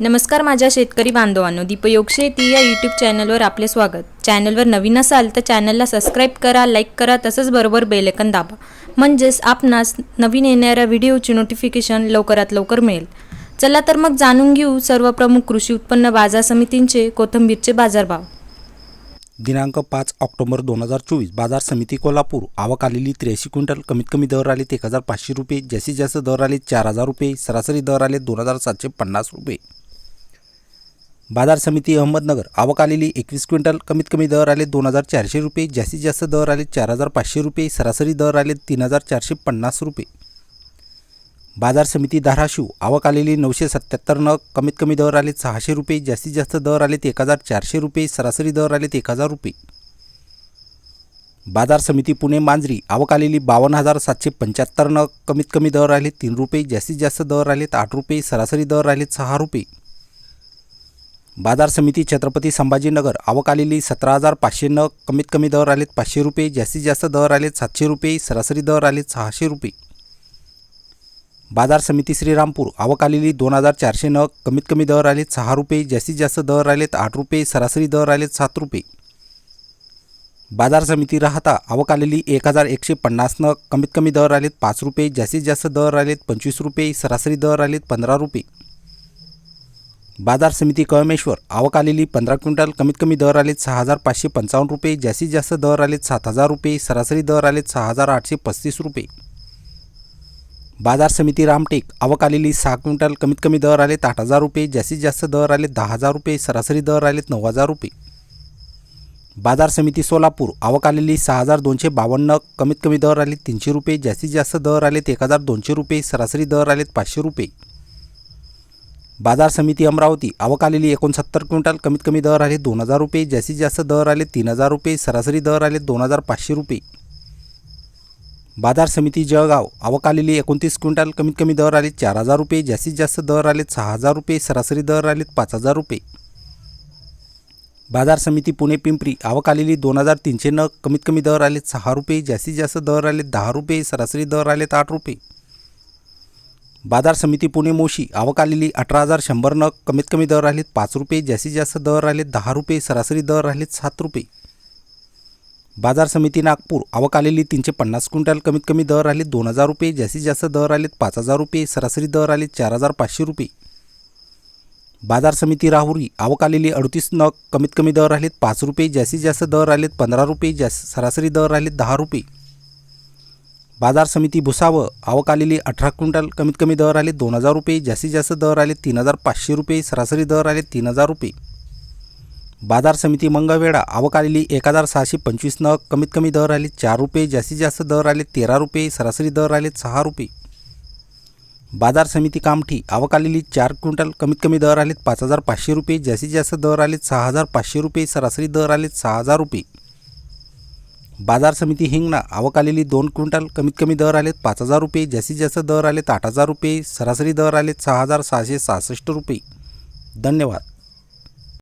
नमस्कार माझ्या शेतकरी बांधवांनो दीपयोग शेती या यूट्यूब चॅनलवर आपले स्वागत. चॅनलवर नवीन असाल तर चॅनलला सबस्क्राईब करा लाईक करा तसंच बरोबर बेलेकन दाबा. म्हणजेच आपणास नवीन येणाऱ्या व्हिडिओची नोटिफिकेशन लवकरात लवकर मिळेल. चला तर मग जाणून घेऊ सर्व प्रमुख कृषी उत्पन्न बाजार समितींचे कोथिंबीरचे बाजारभाव. दिनांक पाच ऑक्टोबर दोन हजार चोवीस बाजार समिती कोल्हापूर. आवक आलेली त्र्याऐंशी क्विंटल कमीत कमी दर आले एक हजार पाचशे रुपये जास्तीत जास्त दर आले चार हजार रुपये सरासरी दर आले दोन हजार सातशे पन्नास रुपये. बाजार समिती अहमदनगर. आवक आलेली एकवीस क्विंटल कमीत कमी दर आले दोन हजार चारशे रुपये जास्तीत जास्त दर आले चार हजार पाचशे रुपये सरासरी दर आले तीन हजार चारशे पन्नास रुपये. बाजार समिती धाराशिव आवक आलेली नऊशे सत्याहत्तर नग कमीत कमी दर आले सहाशे रुपये जास्तीत जास्त दर आले एक हजार चारशे रुपये सरासरी दर आले एक हजार रुपये. बाजार समिती पुणे मांजरी आवक आलेली बावन्न हजार सातशे पंच्याहत्तर नग कमीत कमी दर आले तीन रुपये जास्तीत जास्त दर आलेत आठ रुपये सरासरी दर आलेत सहा रुपये. बाजार समिती छत्रपती संभाजीनगर आवक आलेली सतरा हजार पाचशे नग कमीत कमी दर आलेत पाचशे रुपये जास्तीत जास्त दर आलेत सातशे रुपये सरासरी दर आलेत सहाशे रुपये. बाजार समिती श्रीरामपूर आवक आलेली दोन हजार चारशे नग कमीत कमी दर आलेत सहा रुपये जास्तीत जास्त दर आलेत आठ रुपये सरासरी दर आलेत सात रुपये. बाजार समिती राहता आवक आलेली एक हजार एकशे पन्नास नग कमीत कमी दर आलेत पाच रुपये जास्तीत जास्त दर आलेत पंचवीस रुपये सरासरी दर आलेत पंधरा रुपये. बाजार समिती कळमेश्वर आवक आलेली पंधरा क्विंटल कमीत कमी दर आलेत सहा हजार पाचशे पंचावन्न रुपये जास्तीत जास्त दर आलेत सात हजार रुपये सरासरी दर आलेत सहा हजार आठशे पस्तीस रुपये. बाजार समिती रामटेक आवक आलेली सहा क्विंटल कमीत कमी दर आलेत आठ हजार रुपये जास्तीत जास्त दर आलेत दहा हजार रुपये सरासरी दर आलेत नऊ हजार रुपये. बाजार समिती सोलापूर आवक आलेली सहा हजार दोनशे बावन्न कमीत कमी दर आलेत तीनशे रुपये जास्तीत जास्त दर आलेत एक हजार दोनशे रुपये सरासरी दर आलेत पाचशे रुपये. बाजार समिती अमरावती आवक आलेली एकोणसत्तर क्विंटल कमीत कमी दर आले दोन हजार रुपये जास्तीत जास्त दर आले तीन हजार रुपये सरासरी दर आले दोन हजार पाचशे रुपये. बाजार समिती जळगाव आवक आलेली एकोणतीस क्विंटल कमीत कमी दर आले चार हजार रुपये जास्तीत जास्त दर आलेत सहा हजार रुपये सरासरी दर आले पाच हजार रुपये. बाजार समिती पुणे पिंपरी आवक आलेली दोन हजार तीनशे नग कमीत कमी दर आलेत सहा रुपये जास्तीत जास्त दर आले दहा रुपये सरासरी दर आलेत आठ रुपये. बाजार समिती पुणे मोशी आवक आलेली अठरा हजार शंभर नग कमीत कमी दर राहिलेत पाच रुपये जास्तीत जास्त दर राहिलेत दहा रुपये सरासरी दर राहिलेत सात रुपये. बाजार समिती नागपूर आवक आलेली तीनशे पन्नास क्विंटल कमीत कमी दर राहिले दोन हजार रुपये जास्तीत जास्त दर आलेत पाच हजार रुपये सरासरी दर आले चार हजार पाचशे रुपये. बाजार समिती राहुरी आवक आलेली अडतीस नग कमीत कमी दर आलेत पाच रुपये जास्तीत जास्त दर आलेत पंधरा रुपये जास्त सरासरी दर आलेत दहा रुपये. बाजार समिती भुसावळ आवक आलेली अठरा क्विंटल कमीत कमी दर आले दोन हजार रुपये. जास्तीत जास्त दर आले तीन हजार पाचशे रुपये. सरासरी दर आले तीन हजार रुपये. बाजार समिती मंगळवेढा. आवक आलेली एक हजार सहाशे पंचवीस नग. कमीत कमी दर आले चार रुपये. जास्तीत जास्त दर आले तेरा रुपये. सरासरी दर आले सहा रुपये. बाजार समिती कामठी. आवक आलेली चार क्विंटल कमीत कमी दर आलेत पाच हजार पाचशे रुपये. जास्तीत जास्त दर आलेत सहा हजार पाचशे रुपये. सरासरी दर आलेत सहा हजार रुपये. बाजार समिती हिंगणा आवक आलेली दोन क्विंटल कमीत कमी दर आलेत पाच हजार रुपये जास्तीत जास्त दर आलेत आठ हजार रुपये सरासरी दर आलेत सहा हजार सहाशे सहासष्ट रुपये. धन्यवाद.